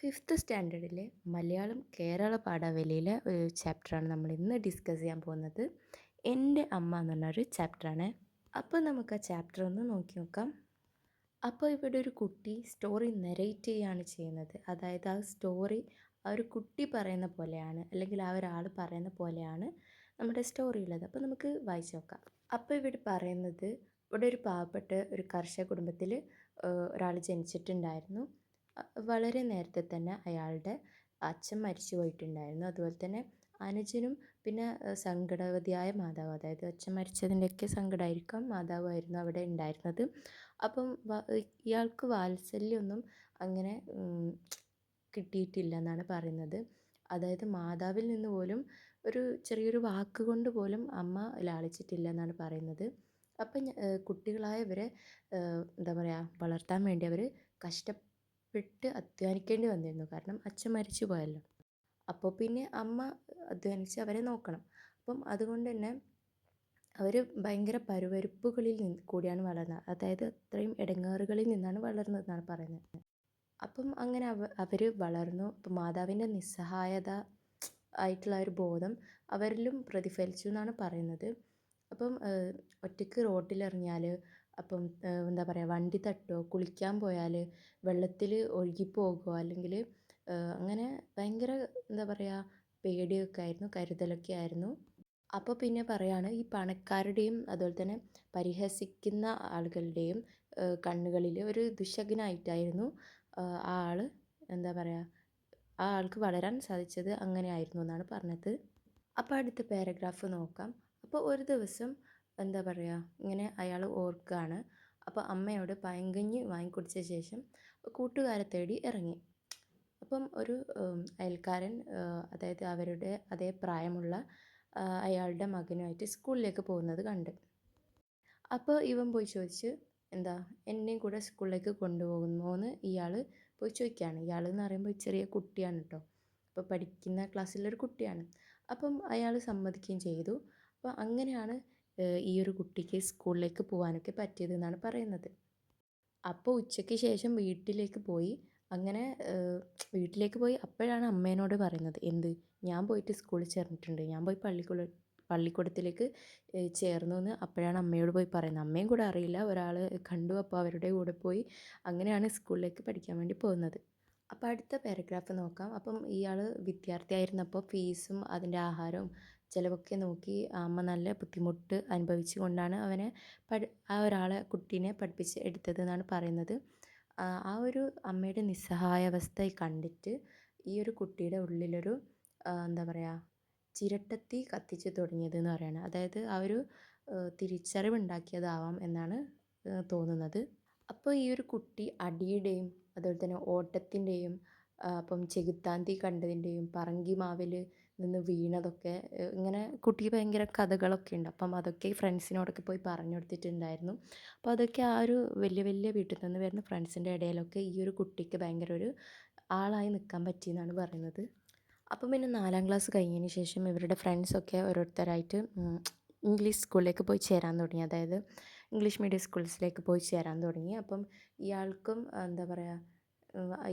Fifth സ്റ്റാൻഡേർഡിലെ മലയാളം കേരള പാഠാവലിയിലെ ഒരു ചാപ്റ്ററാണ് നമ്മൾ ഇന്ന് ഡിസ്കസ് ചെയ്യാൻ പോകുന്നത്. എന്റെ അമ്മ എന്ന് പറഞ്ഞൊരു ചാപ്റ്ററാണ്. അപ്പോൾ നമുക്ക് ആ ചാപ്റ്റർ ഒന്ന് നോക്കി നോക്കാം. അപ്പോൾ ഇവിടെ ഒരു കുട്ടി സ്റ്റോറി നെറേറ്റ് ചെയ്യുകയാണ് ചെയ്യുന്നത്. അതായത് ആ സ്റ്റോറി ആ ഒരു കുട്ടി പറയുന്ന പോലെയാണ് അല്ലെങ്കിൽ ആ ഒരാൾ പറയുന്ന പോലെയാണ് നമ്മുടെ സ്റ്റോറി ഉള്ളത്. അപ്പോൾ നമുക്ക് വായിച്ചു നോക്കാം. അപ്പോൾ ഇവിടെ പറയുന്നത് ഇവിടെ ഒരു പാവപ്പെട്ട ഒരു കർഷക കുടുംബത്തിൽ ഒരാൾ ജനിച്ചിട്ടുണ്ടായിരുന്നു. വളരെ നേരത്തെ തന്നെ അയാളുടെ അച്ഛൻ മരിച്ചു പോയിട്ടുണ്ടായിരുന്നു. അതുപോലെ തന്നെ അനുജനും പിന്നെ സങ്കടവതിയായ മാതാവ് അതായത് അച്ഛൻ മരിച്ചതിന്റെയൊക്കെ സങ്കടമായിരിക്കാം മാതാവായിരുന്നു അവിടെ ഉണ്ടായിരുന്നത്. അപ്പം ഇയാൾക്ക് വാത്സല്യമൊന്നും അങ്ങനെ കിട്ടിയിട്ടില്ല എന്നാണ് പറയുന്നത്. അതായത് മാതാവിൽ നിന്ന് പോലും ഒരു ചെറിയൊരു വാക്ക് കൊണ്ട് പോലും അമ്മ ലാളിച്ചിട്ടില്ല എന്നാണ് പറയുന്നത്. അപ്പം കുട്ടികളായവരെ എന്താ പറയുക വളർത്താൻ വേണ്ടി അവർ കഷ്ടപ്പെട്ട് അധ്വാനിക്കേണ്ടി വന്നിരുന്നു. കാരണം അച്ഛൻ മരിച്ചു പോയല്ലോ. അപ്പോൾ പിന്നെ അമ്മ അധ്വാനിച്ച് അവരെ നോക്കണം. അപ്പം അതുകൊണ്ട് തന്നെ അവർ ഭയങ്കര പരുവരുപ്പുകളിൽ നിന്ന് കൂടിയാണ് വളർന്നത് അതായത് അത്രയും ഇടങ്ങാറുകളിൽ നിന്നാണ് വളർന്നതെന്നാണ് പറയുന്നത്. അപ്പം അങ്ങനെ അവ അവർ വളർന്നു. അപ്പം മാതാവിന്റെ നിസ്സഹായത ആയിട്ടുള്ള ഒരു ബോധം അവരിലും പ്രതിഫലിച്ചു എന്നാണ് പറയുന്നത്. അപ്പം ഒറ്റയ്ക്ക് റോട്ടിലിറങ്ങിയാൽ അപ്പം എന്താ പറയുക വണ്ടി തട്ടുകയോ കുളിക്കാൻ പോയാൽ വെള്ളത്തിൽ ഒഴുകിപ്പോകുകയോ അല്ലെങ്കിൽ അങ്ങനെ ഭയങ്കര എന്താ പറയുക പേടിയൊക്കെ ആയിരുന്നു കരുതലൊക്കെ ആയിരുന്നു. അപ്പോൾ പിന്നെ പറയാണ് ഈ പണക്കാരുടെയും അതുപോലെ തന്നെ പരിഹസിക്കുന്ന ആളുകളുടെയും കണ്ണുകളിൽ ഒരു ദുശകനായിട്ടായിരുന്നു ആ ആൾ എന്താ പറയുക ആ ആൾക്ക് വളരാൻ സാധിച്ചത് അങ്ങനെ ആയിരുന്നു എന്നാണ് പറഞ്ഞത്. അപ്പോൾ അടുത്ത പാരഗ്രാഫ് നോക്കാം. അപ്പോൾ ഒരു ദിവസം എന്താ പറയുക ഇങ്ങനെ അയാൾ ഓർക്കുകയാണ് അപ്പോൾ അമ്മയോട് പയങ്കഞ്ഞി വാങ്ങിക്കുടിച്ച ശേഷം കൂട്ടുകാരെ തേടി ഇറങ്ങി. അപ്പം ഒരു അയൽക്കാരൻ അതായത് അവരുടെ അതേ പ്രായമുള്ള അയാളുടെ മകനുമായിട്ട് സ്കൂളിലേക്ക് പോകുന്നത് കണ്ട്. അപ്പോൾ ഇവൻ പോയി ചോദിച്ച് എന്താ എന്നെയും കൂടെ സ്കൂളിലേക്ക് കൊണ്ടുപോകുമോ എന്ന് ഇയാൾ പോയി ചോദിക്കുകയാണ്. ഇയാൾ എന്ന് പറയുമ്പോൾ ചെറിയ കുട്ടിയാണ് കേട്ടോ അപ്പോൾ പഠിക്കുന്ന ക്ലാസ്സിലൊരു കുട്ടിയാണ്. അപ്പം അയാൾ സമ്മതിക്കുകയും ചെയ്തു. അപ്പോൾ അങ്ങനെയാണ് ഈ ഒരു കുട്ടിക്ക് സ്കൂളിലേക്ക് പോകാനൊക്കെ പറ്റിയതെന്നാണ് പറയുന്നത്. അപ്പോൾ ഉച്ചയ്ക്ക് ശേഷം വീട്ടിലേക്ക് പോയി. അങ്ങനെ വീട്ടിലേക്ക് പോയി അപ്പോഴാണ് അമ്മേനോട് പറയുന്നത് എന്ത്? ഞാൻ പോയിട്ട് സ്കൂളിൽ ചേർന്നിട്ടുണ്ട്. ഞാൻ പോയി പള്ളിക്കുള പള്ളിക്കൂടത്തിലേക്ക് ചേർന്നു എന്ന് അപ്പോഴാണ് അമ്മയോട് പോയി പറയുന്നത്. അമ്മയും കൂടെ അറിയില്ല. ഒരാൾ കണ്ടു അപ്പോൾ അവരുടെ കൂടെ പോയി അങ്ങനെയാണ് സ്കൂളിലേക്ക് പഠിക്കാൻ വേണ്ടി പോകുന്നത്. അപ്പോൾ അടുത്ത പാരഗ്രാഫ് നോക്കാം. അപ്പം ഇയാൾ വിദ്യാർത്ഥിയായിരുന്നപ്പോൾ ഫീസും അതിന്റെ ആഹാരവും ചിലവൊക്കെ നോക്കി അമ്മ നല്ല ബുദ്ധിമുട്ട് അനുഭവിച്ചു കൊണ്ടാണ് അവനെ പഠി ആ ഒരാളെ കുട്ടീനെ പഠിപ്പിച്ച് എടുത്തത് എന്നാണ് പറയുന്നത്. ആ ഒരു അമ്മയുടെ നിസ്സഹായാവസ്ഥ കണ്ടിട്ട് ഈ ഒരു കുട്ടിയുടെ ഉള്ളിലൊരു എന്താ പറയുക ചിരട്ടത്തി കത്തിച്ചു തുടങ്ങിയത് എന്ന് പറയുന്നത് അതായത് ആ ഒരു തിരിച്ചറിവുണ്ടാക്കിയതാവാം എന്നാണ് തോന്നുന്നത്. അപ്പോൾ ഈ ഒരു കുട്ടി അടിയുടെയും അതുപോലെ തന്നെ ഓട്ടത്തിന്റെയും അപ്പം ചെകുത്താന്തി കണ്ടതിന്റെയും പറങ്കിമാവിൽ നിന്ന് വീണതൊക്കെ ഇങ്ങനെ കുട്ടിക്ക് ഭയങ്കര കഥകളൊക്കെ ഉണ്ട്. അപ്പം അതൊക്കെ ഫ്രണ്ട്സിനോടൊക്കെ പോയി പറഞ്ഞു കൊടുത്തിട്ടുണ്ടായിരുന്നു. അപ്പോൾ അതൊക്കെ ആ ഒരു വലിയ വലിയ വീട്ടിൽ നിന്ന് വരുന്ന ഫ്രണ്ട്സിന്റെ ഇടയിലൊക്കെ ഈ ഒരു കുട്ടിക്ക് ഭയങ്കര ഒരു ആളായി നിൽക്കാൻ പറ്റിയെന്നാണ് പറയുന്നത്. അപ്പം പിന്നെ നാലാം ക്ലാസ് കഴിഞ്ഞതിന് ശേഷം ഇവരുടെ ഫ്രണ്ട്സൊക്കെ ഓരോരുത്തരായിട്ട് ഇംഗ്ലീഷ് സ്കൂളിലേക്ക് പോയി ചേരാൻ തുടങ്ങി. അതായത് ഇംഗ്ലീഷ് മീഡിയം സ്കൂൾസിലേക്ക് പോയി ചേരാൻ തുടങ്ങി. അപ്പം ഇയാൾക്കും എന്താ പറയുക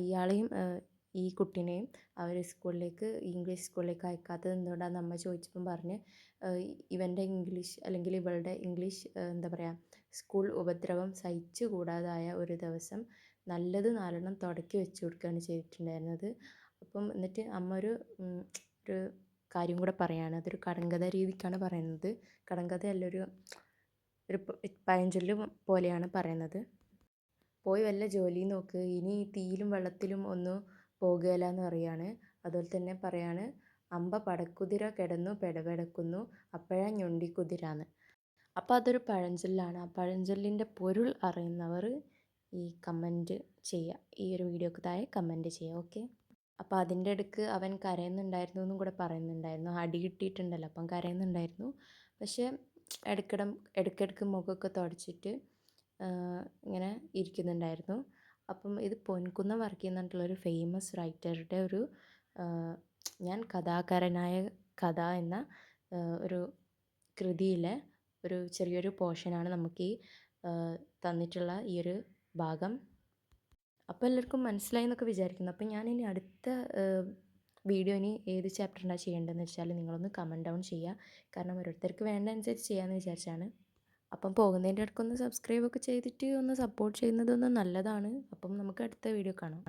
ഇയാളെയും ഈ കുട്ടീനെയും അവർ സ്കൂളിലേക്ക് ഇംഗ്ലീഷ് സ്കൂളിലേക്ക് അയക്കാത്തത് എന്തുകൊണ്ടാണെന്ന് അമ്മ ചോദിച്ചപ്പം പറഞ്ഞ് ഇവന്റെ ഇംഗ്ലീഷ് അല്ലെങ്കിൽ ഇവളുടെ ഇംഗ്ലീഷ് എന്താ പറയുക സ്കൂൾ ഉപദ്രവം സഹിച്ചു കൂടാതായ ഒരു ദിവസം നല്ലത് നാലെണ്ണം തുടക്കി വെച്ച് കൊടുക്കുകയാണ് ചെയ്തിട്ടുണ്ടായിരുന്നത്. അപ്പം എന്നിട്ട് അമ്മ ഒരു ഒരു കാര്യം കൂടെ പറയാണ്. അതൊരു കടങ്കഥ രീതിക്കാണ് പറയുന്നത്. കടങ്കഥ അല്ലൊരു ഒരു പഴഞ്ചൊല്ല് പോലെയാണ് പറയുന്നത്. പോയി വല്ല ജോലി നോക്ക്. ഇനി തീയിലും വെള്ളത്തിലും ഒന്നും പോകുകയില്ല എന്ന് പറയാണ്. അതുപോലെ തന്നെ പറയാണ് അമ്പ പടക്കുതിര കിടന്നു പെടപെടക്കുന്നു. അപ്പോഴാ ഞൊണ്ടിക്കുതിരാന്ന്. അപ്പോൾ അതൊരു പഴഞ്ചൊല്ലാണ്. ആ പഴഞ്ചൊല്ലിന്റെ പൊരുൾ അറിയുന്നവർ ഈ കമന്റ് ചെയ്യുക. ഈ ഒരു വീഡിയോക്ക് താഴെ കമന്റ് ചെയ്യുക. ഓക്കെ? അപ്പോൾ അതിന്റെ ഇടയ്ക്ക് അവൻ കരയുന്നുണ്ടായിരുന്നു എന്നും കൂടെ പറയുന്നുണ്ടായിരുന്നു. അടി കിട്ടിയിട്ടുണ്ടല്ലോ. അപ്പം കരയുന്നുണ്ടായിരുന്നു. പക്ഷേ ഇടയ്ക്കിടം ഇടയ്ക്കിടയ്ക്ക് മുഖമൊക്കെ തുടച്ചിട്ട് ഇങ്ങനെ ഇരിക്കുന്നുണ്ടായിരുന്നു. അപ്പം ഇത് പൊൻകുന്ന വർക്കി എന്നിട്ടുള്ളൊരു ഫേമസ് റൈറ്ററുടെ ഒരു ഞാൻ കഥാകാരനായ കഥ എന്ന ഒരു കൃതിയിലെ ഒരു ചെറിയൊരു പോർഷനാണ് നമുക്ക് ഈ തന്നിട്ടുള്ള ഈ ഒരു ഭാഗം. അപ്പോൾ എല്ലാവർക്കും മനസ്സിലായി എന്നൊക്കെ വിചാരിക്കുന്നു. അപ്പോൾ ഞാൻ ഇനി അടുത്ത വീഡിയോ ഇനി ഏത് ചാപ്റ്ററിനാണ് ചെയ്യേണ്ടതെന്ന് വെച്ചാൽ നിങ്ങളൊന്ന് കമന്റ് ഡൗൺ ചെയ്യുക കാരണം ഓരോരുത്തർക്ക് വേണ്ട അനുസരിച്ച് ചെയ്യാമെന്ന് വിചാരിച്ചാണ്. അപ്പം പോകുന്നതിന്റെ ഇടയ്ക്കൊന്ന് സബ്സ്ക്രൈബ് ഒക്കെ ചെയ്തിട്ട് ഒന്ന് സപ്പോർട്ട് ചെയ്യുന്നതൊന്ന് നല്ലതാണ്. അപ്പം നമുക്ക് അടുത്ത വീഡിയോ കാണാം.